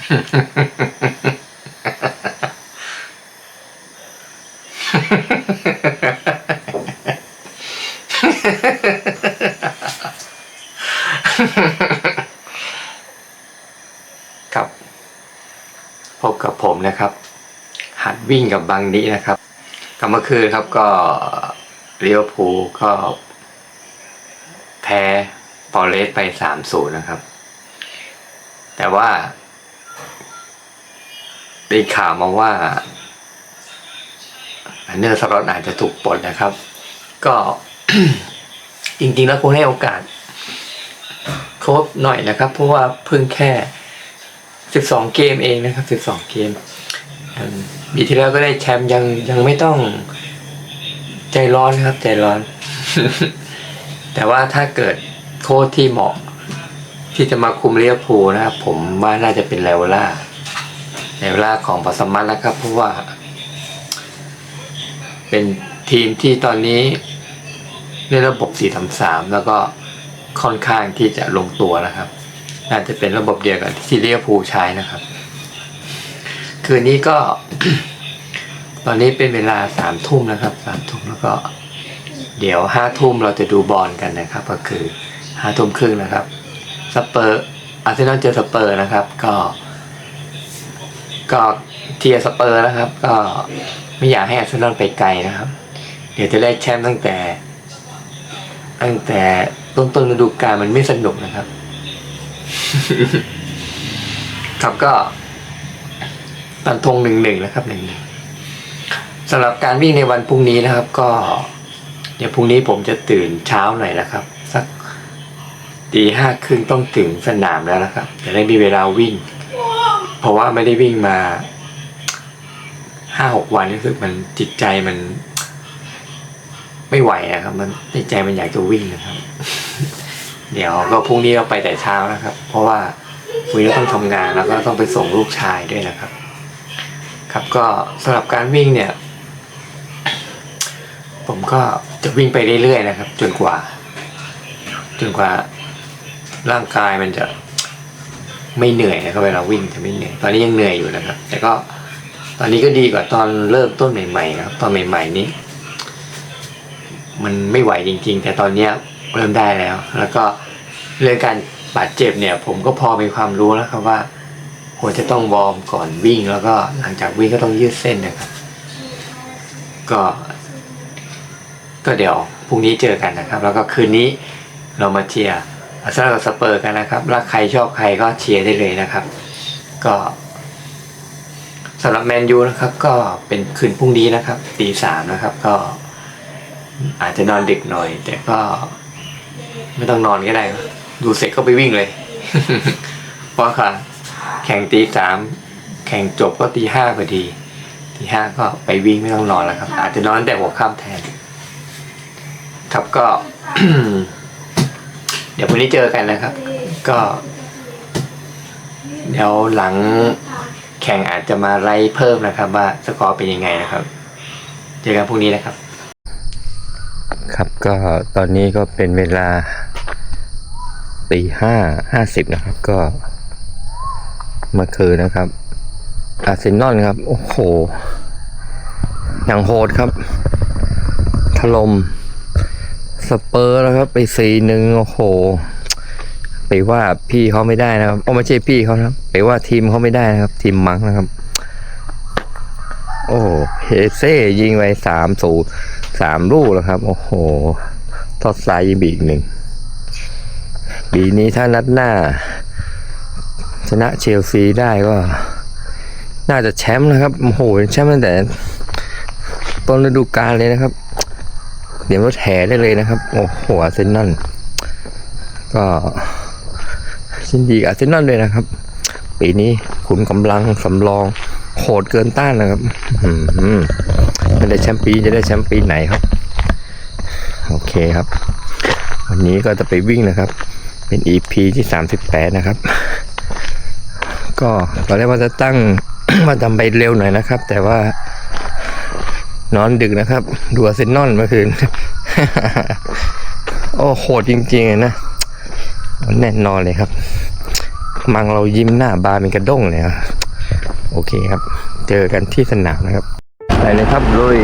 ครับ พบกับผมนะครับ หัดวิ่งกับบางนี้นะครับกลับเมื่อคืนครับก็เลี้ยวภูก็แพ้ฟอเรสไปสามศูนย์นะครับ แต่ว่า ได้ข่าวมาว่าเนอร์สล็อตอาจจะถูกปลดนะครับ ก็จริงๆแล้วคงให้โอกาสโค้ชหน่อยนะครับ เพราะว่าเพิ่งแค่ 12 เกมเองนะครับ 12 เกมปีที่แล้วก็ได้แชมป์ยังยังไม่ต้องใจร้อนครับ ใจร้อน แต่ว่าถ้าเกิดโค้ชที่เหมาะ ที่จะมาคุมเรียพูนะครับ ผมว่าน่าจะเป็นเลวล่า เวลาของปัสมัตนะครับ เพราะว่า เป็นทีมที่ตอนนี้เล่นระบบ4-3-3 แล้วก็ค่อนข้างที่จะลงตัวนะครับ น่าจะเป็นระบบเดียวกับที่เรียพูใช้นะครับ คืนนี้ก็ ตอนนี้เป็นเวลาสามทุ่มนะครับสามทุ่มแล้วก็ เดี๋ยวห้าทุ่มเราจะดูบอลกันนะครับ ก็คือห้าทุ่มครึ่งนะครับสเปอร์อาร์เซนอลเจอสเปอร์นะครับ ก็ ก็เทียร์สเปอร์นะครับ ก็ไม่อยากให้อาร์เซนอลไปไกลนะครับ เดี๋ยวจะได้แชมป์ตั้งแต่ ตั้งแต่ต้นต้นฤดูกาลมันไม่สนุกนะครับ ครับก็ตันทงหนึ่งหนึ่งนะครับหนึ่งหนึ่งสำหรับการวิ่งในวันพรุ่งนี้นะครับ ก็ เดี๋ยวพรุ่งนี้ผมจะตื่นเช้าหน่อยนะครับ สักตีห้าครึ่งต้องถึงสนามแล้วนะครับ จะได้มีเวลาวิ่ง เพราะว่าไม่ได้วิ่งมาห้าหกวันรู้สึกมันจิตใจมัน ไม่ไหวอะครับ มันจิตใจมันอยากจะวิ่งนะครับ เดี๋ยวก็พรุ่งนี้เราไปแต่เช้านะครับ เพราะว่าพรุ่งนี้เราต้องทำงานแล้วก็ต้องไปส่งลูกชายด้วยนะครับ ครับก็สำหรับการวิ่งเนี่ย ผมก็จะวิ่งไปเรื่อยๆนะครับ จนกว่า จนกว่าร่างกายมันจะ ไม่เหนื่อยนะครับเวลาวิ่งจะไม่เหนื่อยตอนนี้ยังเหนื่อยอยู่นะครับ แต่ก็ตอนนี้ก็ดีกว่าตอนเริ่มต้นใหม่ๆนะครับ ตอนใหม่ ๆ นี้ มันไม่ไหวจริง ๆ แต่ตอนเนี้ยเริ่มได้แล้ว แล้วก็เรื่องการบาดเจ็บเนี่ย ผมก็พอมีความรู้แล้วครับว่าควรจะต้องวอร์มก่อนวิ่ง แล้วก็หลังจากวิ่งก็ต้องยืดเส้นนะครับ ก็ ก็เดี๋ยวพรุ่งนี้เจอกันนะครับ แล้วก็คืนนี้เรามาเชียร์ อาร์เซนอลกับสเปอร์กันนะครับแล้วใครชอบใครก็เชียร์ได้เลยนะครับ ก็สำหรับแมนยูนะครับก็เป็นคืนพรุ่งนี้นะครับตีสามนะครับก็อาจจะนอนดึกหน่อย แต่ก็ไม่ต้องนอนก็ได้ ดูเสร็จก็ไปวิ่งเลย เพราะค่ะ แข่งตีสามแข่งจบก็ตีห้าพอดีตีห้าก็ไปวิ่งไม่ต้องนอนแล้วครับ อาจจะนอนแต่หัวค่ำแทน ครับก็ ดี๋ยววันนี้เจอกันนะครับ ก็ เดี๋ยวหลังแข่งอาจจะมาไล่เพิ่มนะครับ ว่าสกอร์เป็นยังไงนะครับ เจอกันพรุ่งนี้นะครับ ครับก็ตอนนี้ก็เป็นเวลาตีห้าห้าสิบนะครับ ก็เมื่อคืนนะครับ อาร์เซนอลครับ โอ้โหอย่างโหดครับถล่ม สเปอร์แล้วครับ ไปสีหนึ่งโอ้โห ไปว่าพี่เขาไม่ได้นะครับโอ้ไม่ใช่พี่เขานะครับไปว่าทีมเขาไม่ได้นะครับ ทีมมังนะครับ โอ้เฮเซ่ยิงไปสามศูนย์สามลูกแล้วครับ โอ้โห ทอดซ้ายยิงอีกหนึ่งปีนี้ถ้านัดหน้า ชนะเชลซีได้ก็ น่าจะแชมป์นะครับโอ้โหแชมป์ตั้งแต่ต้นฤดูกาลเลยนะครับ เดี๋ยวรถแห่ได้เลยนะครับ โอ้โหอาร์เซนก็ยินดีกับอาร์เซนเลยนะครับ ปีนี้ขุนกำลังสำรองโหดเกินต้านนะครับอืมไม่ได้แชมป์ปีจะได้แชมป์ปีไหนครับ โอเคครับ วันนี้ก็จะไปวิ่งนะครับ เป็น EP ที่ 38 นะครับ ก็ตอนแรกว่าจะตั้งว่าทำไปเร็วหน่อยนะครับ แต่ว่า นอนดึกนะครับดูเซนนอนเมื่อคืน โอ้โหดจริงๆนะแน่นอนเลยครับ มังเรายิ้มหน้าบานเป็นกระด้งเลยอะโอเคครับ เจอกันที่สนามนะครับไปเลยครับลุย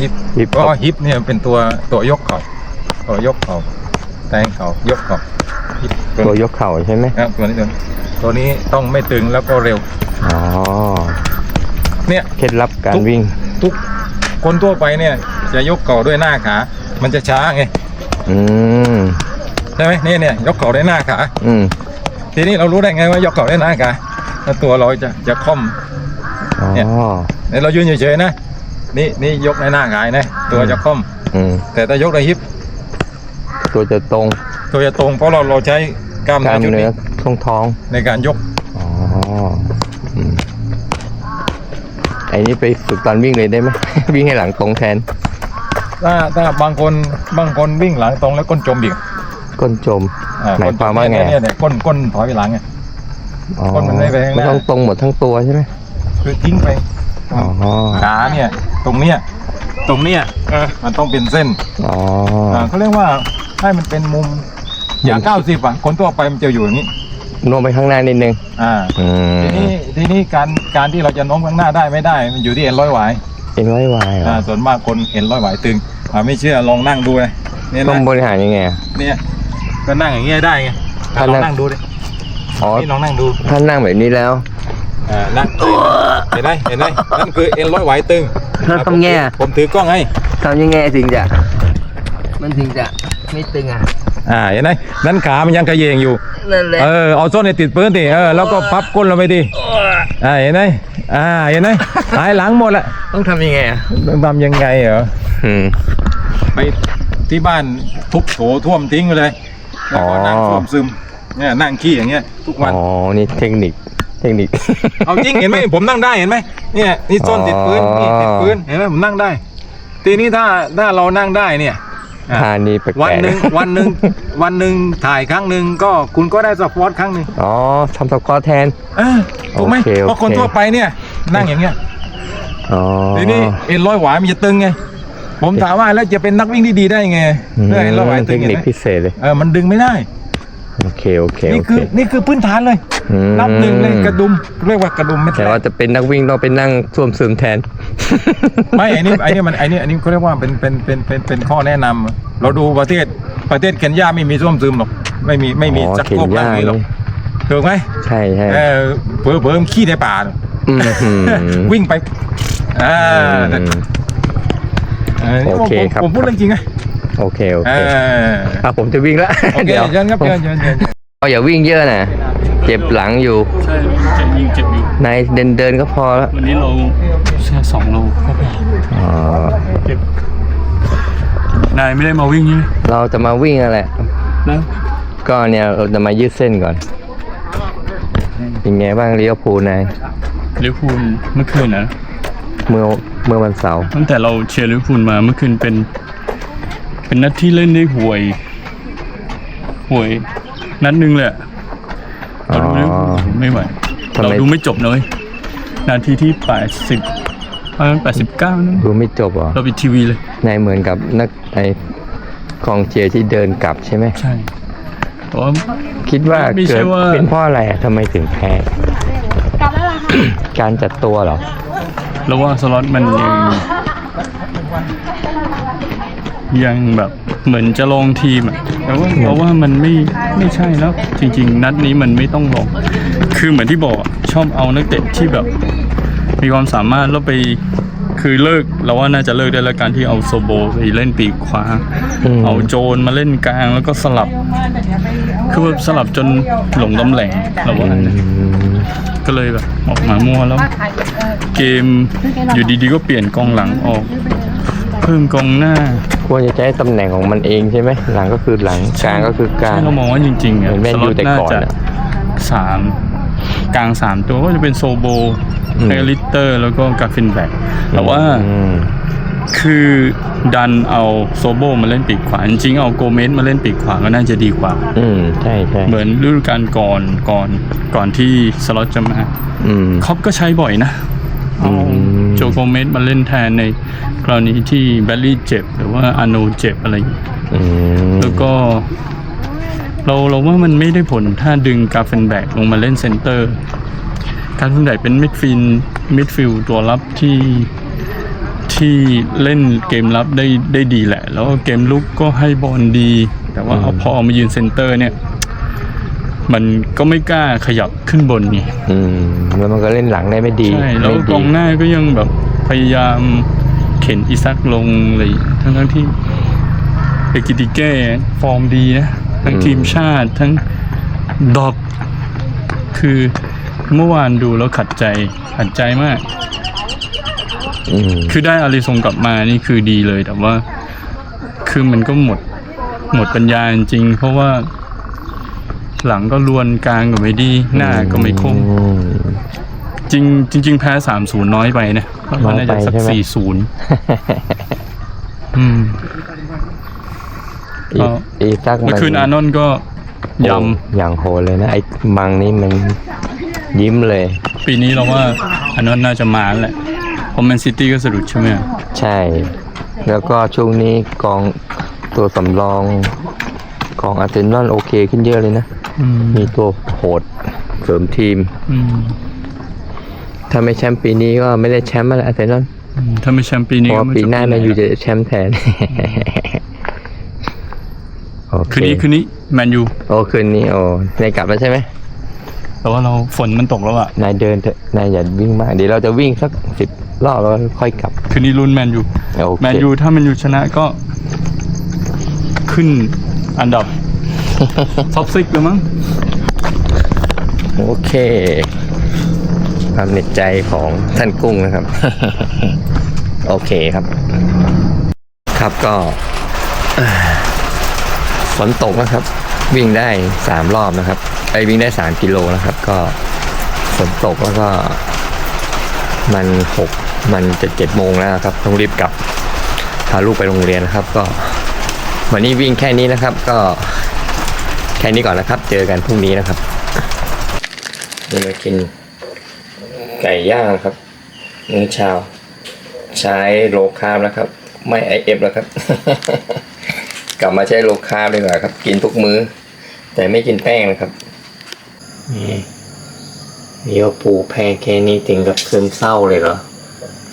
ฮิปฮิปฮิปก็ฮิปเนี่ยเป็นตัวตัวยกเข่าตัวยกเข่าแทงเข่ายกเข่าฮิปตัวยกเข่าใช่ไหมครับตัวนี้ตัวนี้ตัวนี้ต้องไม่ตึงแล้วก็เร็ว อ๋อเนี่ย เคล็ดลับการทุกวิ่ง ทุกคนทั่วไปเนี่ย จะยกเข่าด้วยหน้าขา มันจะช้าไงอืมใช่ไหมเนี่ยเนี่ยยกเข่าด้วยหน้าขา อืมทีนี้เรารู้ได้ไงว่ายกเข่าด้วยหน้าขาแล้วตัวเราจะจะค่อม อ๋อเนี่ย เนี่ยเรายืนเฉยๆนะ นี่นี่ยกในหน้าหงายนะตัวจะค่อม อืมแต่ถ้ายกในฮิปตัวจะตรง ตัวจะตรงเพราะเราเราใช้กล้ามกเนื้ล้าอมชุดเนื้นี้อช่วงท้อง ในการยกอ๋ออืมไอ้นี่ไปฝึกตอนวิ่งเลยได้ไหม วิ่งให้หลังตรงแทน ถ้าถ้าบางคนบางคนวิ่งหลังตรงแล้วก้นจมอีกก้นจม อ่หมายความว่าไง เนี่ยเนี่ยก้นก้นถอยหลังไง อ๋อก้นมันไม่ไปข้างหน้ามันต้องตรงหมดทั้งตัวใช่ไหมคือทิ้งไป อ๋อ ขาเนี่ย ตรงเนี้ยตรงเนี้ยมันต้องเป็นเส้นอ๋ออ่าเขาเรียกว่าให้มันเป็นมุมอย่างเก้าสิบอะคนทั่วไปมันจะอยู่อย่างนี้โน้มไปข้างหน้านิดนึงอ่าอืมทีนี้ทีนี้การการที่เราจะโน้มข้างหน้าได้ไม่ได้ มันอยู่ที่เอ็นร้อยหวายเอ็นไว้ไวเหรออ่าส่วนมากคนเอ็นร้อยหวายตึงอ่าไม่เชื่อลองนั่งดูเลยเนี่ยต้อนะงบริหารยังไงอะ เนี่ยก็นั่งอย่างเงี้ยได้ไงถ้าลองนั่ง นั่งดูดิอ๋อ นี่ลองนั่งดูถ้านั่งแบบนี้แล้ว อ่านั่งเห็นไหมเห็นไหมนั่นคือเอ็นร้อยหวายตึงถ้าทำไงอะผมถือกล้องให้ทำยังไงถึงจะมันถึงจะไม่ตึงอะอ่าเห็นไหมนั่นขามันยังกระเยงอยู่นั่นแหละเออเอาส้นเนี่ยติดปืนดิเออแล้วก็พับก้นลงไปดิอ่าเห็นไหมอ่าเห็นไหมหายหลังหมดละต้องทำยังไงอะทำยังไงเหรออืมไปที่บ้านทุบโถท่วมทิ้งไปเลยแล้วก็นั่งอ๋อท่วมซึมเนี่ยนั่งขี้อย่างเงี้ยทุกวันอ๋อนี่เทคนิค เทคนิค เอาจริงเห็นไหมผมนั่งได้เห็นไหมเนี่ยนี่ส้นติดพื้นนี่ติดพื้นเห็นไหมผมนั่งได้ ทีนี้ถ้าถ้าเรานั่งได้เนี่ยอะท่านี้แปลกๆวันหนึ่งวันหนึ่งวันหนึ่งถ่ายครั้งหนึ่งก็คุณก็ได้สปอร์ตครั้งหนึ่งอ๋อทำสควอตแทนเออถูกไหมโอเคโอเคเพราะคนทั่วไปเนี่ยนั่งอย่างเงี้ยอ๋อทีนี้เอ็นร้อยหวายมันจะตึงไงผมถามว่าแล้วจะเป็นนักวิ่งที่ดีได้ไงอืมเรื่องเอ็นร้อยหวายเทตึคงเห็นนิคไหมพิเศษเลยเออมันดึงไม่ได้ โอเคโอเคนี่โอเคคือนี่คือพื้นฐานเลยอืมนับหนึ่งเลยกระดุมเรียกว่ากระดุมเม็ดแต่แรว่ากจะเป็นนักวิ่งต้องไปนั่งท่วมซึมแทน ไม่ไอ้นี่ไอ้นี่มันไอ้นี่อันนี้เขาเรียกว่าเป็นเป็นเป็นเป็นเป็นข้อแนะนำเราดูประเทศประเทศเคนยาไม่มีส้วมซึมหรอกไม่มีไม่มีอ๋อจักรเข็นโครกย่านั่งนี้หรอกนี่ถูกไหมใช่ใช่เออเพิ่มเพิ่มขี้ในป่าน่ะอืมหืมวิ่งไปอ่าอืมเออโอเคผมครับผมพูดเรื่องจริงไง โอเคโอเอเคออะผมจะวิ่งแล้วโอเคเดี๋ยวเชิญครับเชิญเชิญเชิญก็อย่าวิ่งเยอะนะเจ็บหลังอยู่ใช่จะยิงเจ็บอยู่นายเดินเดินก็พอแล้ววันนี้เราแค่สองโลก็พออ๋อเจ็บนายไม่ได้มาวิ่งใช่ไหมเราจะมาวิ่งนั่นแหละนะก็เนี่ยเราจะมายืดเส้นก่อน เป็นไงบ้างเลี้ยวภูลนายลิเวอร์พูลเมื่อคืนนะเมื่อเมื่อวันเสาร์ตั้งแต่เราเชียร์ลิเวอร์พูลมาเมื่อคืนเป็น เป็นนัดที่เล่นได้ห่วยห่วย นัดหนึงเลยอะอ๋เราอดูลิเวอร์พูลไม่ไหวทำไมเราดูไม่จบเลยนาทีที่แปดสิบแปดสิบเก้านั่นดูไม่จบเหรอเราปิดทีวีเลยนายเหมือนกับนักไอ้กองเชียร์ที่เดินกลับใช่ไหมใช่แต่ว่าคิดว่าไม่ใช่เกิดว่าเป็นเพราะอะไรอะทำไมถึงแพ้กลับแล้วล่ะค่ะการจัดตัวเหรอเราว่าสล็อตมันยัง ยังแบบเหมือนจะลองทีมอะแต่ว่าเพราะว่ามันไม่ไม่ใช่แล้ว จริง ๆ นัดนี้มันไม่ต้องลองคือเหมือนที่บอกอะชอบเอานักเตะที่แบบ มีความสามารถแล้วไปคือเลิกเราว่าน่าจะเลิกได้แล้วการที่เอาโซโบไปเล่นปีกขวาอืมเอาโจนมาเล่นกลางแล้วก็สลับ คือแบบสลับจนหลงตำแหน่งเราว่าอืมก็เลยแบบออกมามั่วแล้ว เกมอยู่ดีๆก็เปลี่ยนกองหลังออก เพิ่มกองหน้าควรจะใช้ตำแหน่งของมันเองใช่ไหมหลังก็คือหลังกลางก็คือกลางใช่เรามองว่าจริงๆเหอะมือนแมนยูแต่ก่อนจะอะสามกลางสามตัวก็จะเป็นโซโบอืมเอลิเตอร์ แล้วก็กาฟินแบกแต่ว่าอืมคือดันเอาโซโบมาเล่นปีกขวา จริงๆเอาโกเมสมาเล่นปีกขวาก็น่าจะดีกว่า อืมใช่ใช่เหมือนฤดูกาลก่อนก่อนก่อนที่สล็อตจะมาอืมคอปก็ใช้บ่อยนะอื เอามโจโกเมสมาเล่นแทนในกรณีที่แบลลี่เจ็บ หรือว่าอาโนเจ็บอะไรอย่างเงี้ยอืมแล้วก็ เราเราว่ามันไม่ได้ผลถ้าดึงกาเฟนแบกลงมาเล่นเซนเตอร์ การเฟนแบกเป็นมิดฟิลมิดฟิลตัวรับที่ที่เล่นเกมรับได้ได้ดีแหละ แล้วก็เกมลุกก็ให้บอลดี แต่ว่าเอาพอเอามายืนเซนเตอร์เนี่ย มันก็ไม่กล้าขยับขึ้นบนไงอืมแล้วมันก็เล่นหลังได้ไม่ดีใช่แล้วไม่กดีองหน้าก็ยังแบบพยายามเข็นอิซักลงอะไรทั้งทั้งๆที่เอกิติเก้ฟอร์มดีนะทั้งทีมชาติทั้งดอบคือเมื่อวานดูแล้วขัดใจขัดใจมากอืมคือได้อาริซงกลับมานี่คือดีเลยแต่ว่า คือมันก็หมดหมดปัญญาจริงๆเพราะว่า หลังก็ลวนกลางก็ไม่ดี หน้าก็ไม่คมอืมจริงจริงๆแพ้สามศูนย์น้อยไปนะเพราะว่าน่าจะสักน้อยไปใช่ไหม สี่ศูนย์อืม อีอีซักเมื่อคืนอานนท์ก็ยโอ้อย่างโหดเลยนะ ไอ้มังนี่มันยิ้มเลยำปีนี้เราว่าอานนท์น่าจะมาแล้วแหละเพราะแมนซิตี้ก็สะดุดใช่ไหมใช่ แล้วก็ช่วงนี้กองตัวสำรองของอาร์เซนอลโอเคขึ้นเยอะเลยนะอื มมีตัวโหดเสริมทีมอืมถ้าไม่แชมป์ปีนี้ก็ไม่ได้แชมป์แล้วอาร์เซนอลอืมถ้าไม่แชมป์ปีเพนี้ราะก็ว่าไม่ปีหน้าจบแมนยูไหจะแชมป์แทนโอเคคืนนี้คืนนี้แมนยูโอ้คืนนี้โอ้นายกลับแล้วใช่ไหมแต่ว่าเราฝนมันตกแล้วอะนายเดินเถอะนายอย่าวิ่งมากเดี๋ยวเราจะวิ่งสักสิบรอบแล้วค่อยกลับ คืนนี้ลุ้นแมนยูโอเคแมนยูถ้าแมนยูชนะก็ขึ้นอันดับ ท็อปซิกเลยมั้ง โอเคความในใจของท่านกุ้งนะครับ โอเคครับ ครับก็ฝนตกนะครับ วิ่งได้สามรอบนะครับ ไอ้วิ่งได้สามกิโลนะครับ ก็ฝนตกแล้วก็ มันหกมันจะเจ็ดโมงแล้วนะครับ ต้องรีบกลับพาลูกไปโรงเรียนนะครับ ก็วันนี้วิ่งแค่นี้นะครับ ก็ แค่นี้ก่อนนะครับ เจอกันพรุ่งนี้นะครับนี่มากินไก่ย่างครับมื้อเช้าใช้โลคาร์บแล้วครับ ไม่ไอเอฟแล้วครับ กลับมาใช้โลคาร์บดีกว่าครับ กินทุกมื้อ แต่ไม่กินแป้งนะครับนี่เดี๋ยวปูแพงแค่นี้ถึงกับซึมเศร้าเลยเหรอ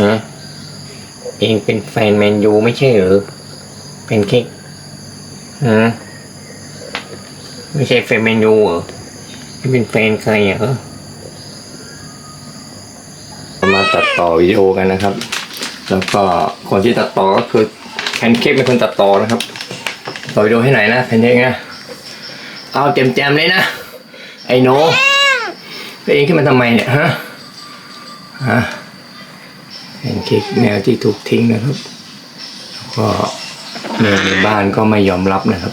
ฮะเองเป็นแฟนแมนยูไม่ใช่เหรอเป็นเค้กฮะ ไม่ใช่แฟนแมนยูเหรอนี่เป็นแฟนใครอะเอมาตัดต่อวิดีโอกันนะครับ แล้วก็คนที่ตัดต่อก็คือแพนเค้กเป็นคนตัดต่อนะครับ ต่อวิดีโอให้ไหนนะแพนเค้กนะเอาเต็มๆเลยนะ ไอ้โนตัวเองขึ้นมาทำไมเนี่ยฮะฮะแพนเค้กแมวที่ถูกทิ้งนะครับ แล้วก็แมวในบ้านก็ไม่ยอมรับนะครับ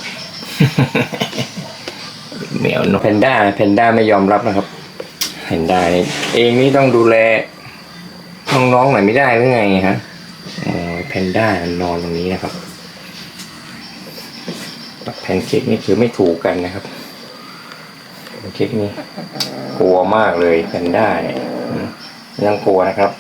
แมวนกแพนด้าแพนด้าไม่ยอมรับนะครับแพนด้านี่เองนี่ต้องดูแลน้องๆหน่อยไม่ได้หรือไงฮะอ๋อแพนด้านอนตรงนี้นะครับแพนเค้กนี่คือไม่ถูกกันนะครับคลิปนี้กลัวมากเลยแพนด้าเนี่ยยังกลัวนะครับ